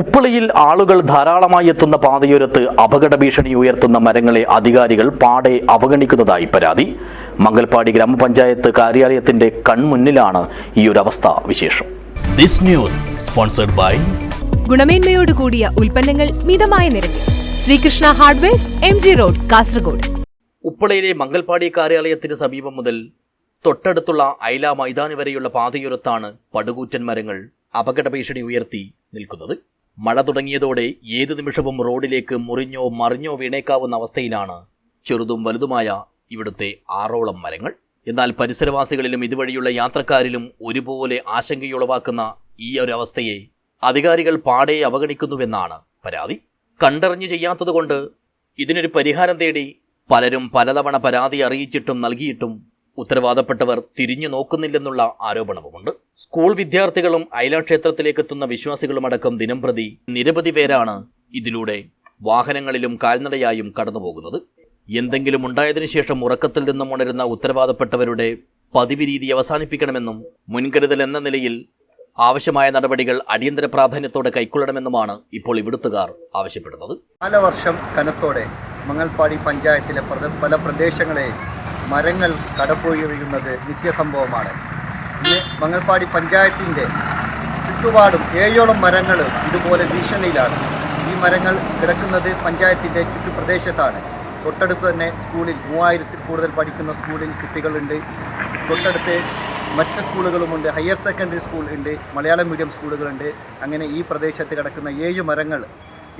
ഉപ്പളിയിൽ ആളുകൾ ധാരാളമായി എത്തുന്ന പാതയോരത്ത് അപകട ഭീഷണി ഉയർത്തുന്ന മരങ്ങളെ അധികാരികൾ പാടെ അവഗണിക്കുന്നതായി പരാതി. മംഗൽപാടി ഗ്രാമപഞ്ചായത്ത് കാര്യാലയത്തിന്റെ കൺമുന്നിലാണ് ഈ ഒരു അവസ്ഥ വിശേഷം. ദിസ് ന്യൂസ് സ്പോൺസർഡ് ബൈ ഗുണമേന്മയോട് കൂടിയ ഉൽപ്പന്നങ്ങൾ മിതമായ നിരക്കിൽ. Sreekrishna hardwares M G road Kasaragod. ഉപ്പളയിലെ Mangalpady കാര്യാലയത്തിന് സമീപം മുതൽ തൊട്ടടുത്തുള്ള ഐല മൈതാനി വരെയുള്ള പാതയോരത്താണ് പടുകൂറ്റൻ മരങ്ങൾ അപകട ഭീഷണി ഉയർത്തി നിൽക്കുന്നത്. മഴ തുടങ്ങിയതോടെ ഏതു നിമിഷവും റോഡിലേക്ക് മുറിഞ്ഞോ മറിഞ്ഞോ വീണേക്കാവുന്ന അവസ്ഥയിലാണ് ചെറുതും വലുതുമായ ഇവിടുത്തെ ആറോളം മരങ്ങൾ. എന്നാൽ പരിസരവാസികളിലും ഇതുവഴിയുള്ള യാത്രക്കാരിലും ഒരുപോലെ ആശങ്കയുളവാക്കുന്ന ഈ ഒരു അവസ്ഥയെ അധികാരികൾ പാടെ അവഗണിക്കുന്നുവെന്നാണ് പരാതി. കണ്ടറിഞ്ഞു ചെയ്യാത്തതുകൊണ്ട് ഇതിനൊരു പരിഹാരം തേടി പലരും പലതവണ പരാതി അറിയിച്ചിട്ടും നൽകിയിട്ടും ഉത്തരവാദപ്പെട്ടവർ തിരിഞ്ഞു നോക്കുന്നില്ലെന്നുള്ള ആരോപണവുമുണ്ട്. സ്കൂൾ വിദ്യാർത്ഥികളും ക്ഷേത്രത്തിലേക്ക് എത്തുന്ന വിശ്വാസികളുമടക്കം ദിനംപ്രതി നിരവധി പേരാണ് ഇതിലൂടെ വാഹനങ്ങളിലും കാൽനടയായും കടന്നുപോകുന്നത്. എന്തെങ്കിലും ഉണ്ടായതിനു ശേഷം ഉറക്കത്തിൽ നിന്നും ഉണരുന്ന ഉത്തരവാദപ്പെട്ടവരുടെ പതിവ് രീതി അവസാനിപ്പിക്കണമെന്നും മുൻകരുതൽ എന്ന നിലയിൽ ആവശ്യമായ നടപടികൾ അടിയന്തര പ്രാധാന്യത്തോടെ കൈക്കൊള്ളണമെന്നുമാണ് ഇപ്പോൾ ഇവിടുത്തുകാർ ആവശ്യപ്പെടുന്നത്. കാലവർഷം കനത്തോടെ മംഗൽപാടി പഞ്ചായത്തിലെ പല പ്രദേശങ്ങളെ മരങ്ങൾ കടപ്പോയി വീഴുന്നത് നിത്യസംഭവമാണ്. ഇന്ന് മങ്ങൽപ്പാടി പഞ്ചായത്തിന്റെ ചുറ്റുപാടും ഏഴോളം മരങ്ങൾ ഇതുപോലെ ഭീഷണിയിലാണ്. ഈ മരങ്ങൾ കിടക്കുന്നത് പഞ്ചായത്തിന്റെ ചുറ്റുപ്രദേശത്താണ്. തൊട്ടടുത്ത് തന്നെ സ്കൂളിൽ മൂവായിരത്തിൽ കൂടുതൽ പഠിക്കുന്ന സ്കൂളിൽ കുട്ടികളുണ്ട്. തൊട്ടടുത്ത് മറ്റ് സ്കൂളുകളുമുണ്ട്. ഹയർ സെക്കൻഡറി സ്കൂൾ ഉണ്ട് മലയാളം മീഡിയം സ്കൂളുകളുണ്ട്. അങ്ങനെ ഈ പ്രദേശത്ത് കിടക്കുന്ന ഏഴ് മരങ്ങൾ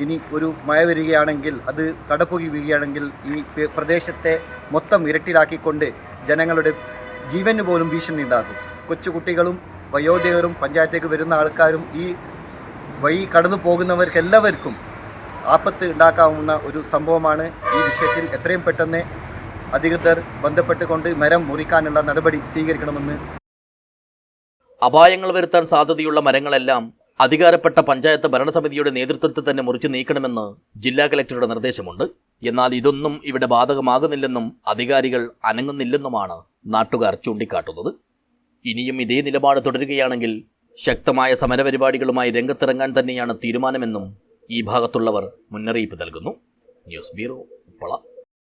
ഇനി ഒരു മഴ വരികയാണെങ്കിൽ അത് കടപ്പുകി വീഴുകയാണെങ്കിൽ ഈ പ്രദേശത്തെ മൊത്തം ഇരട്ടിലാക്കിക്കൊണ്ട് ജനങ്ങളുടെ ജീവന് പോലും ഭീഷണി ഉണ്ടാകും. കൊച്ചുകുട്ടികളും വയോധികരും പഞ്ചായത്തേക്ക് വരുന്ന ആൾക്കാരും ഈ വഴി കടന്നു പോകുന്നവർക്ക് എല്ലാവർക്കും ആപത്ത് ഉണ്ടാക്കാവുന്ന ഒരു സംഭവമാണ് ഈ വിഷയത്തിൽ എത്രയും പെട്ടെന്ന് അധികൃതർ ബന്ധപ്പെട്ടുകൊണ്ട് മരം മുറിക്കാനുള്ള നടപടി സ്വീകരിക്കണമെന്ന് അപായങ്ങൾ വരുത്താൻ സാധ്യതയുള്ള മരങ്ങളെല്ലാം അധികാരപ്പെട്ട പഞ്ചായത്ത് ഭരണസമിതിയുടെ നേതൃത്വത്തിൽ തന്നെ മുറിച്ചു നീക്കണമെന്ന് ജില്ലാ കലക്ടറുടെ നിർദ്ദേശമുണ്ട്. എന്നാൽ ഇതൊന്നും ഇവിടെ ബാധകമാകുന്നില്ലെന്നും അധികാരികൾ അനങ്ങുന്നില്ലെന്നുമാണ് നാട്ടുകാർ ചൂണ്ടിക്കാട്ടുന്നത്. ഇനിയും ഇതേ നിലപാട് തുടരുകയാണെങ്കിൽ ശക്തമായ സമരപരിപാടികളുമായി രംഗത്തിറങ്ങാൻ തന്നെയാണ് തീരുമാനമെന്നും ഈ ഭാഗത്തുള്ളവർ മുന്നറിയിപ്പ് നൽകുന്നു. News bureau Uppala.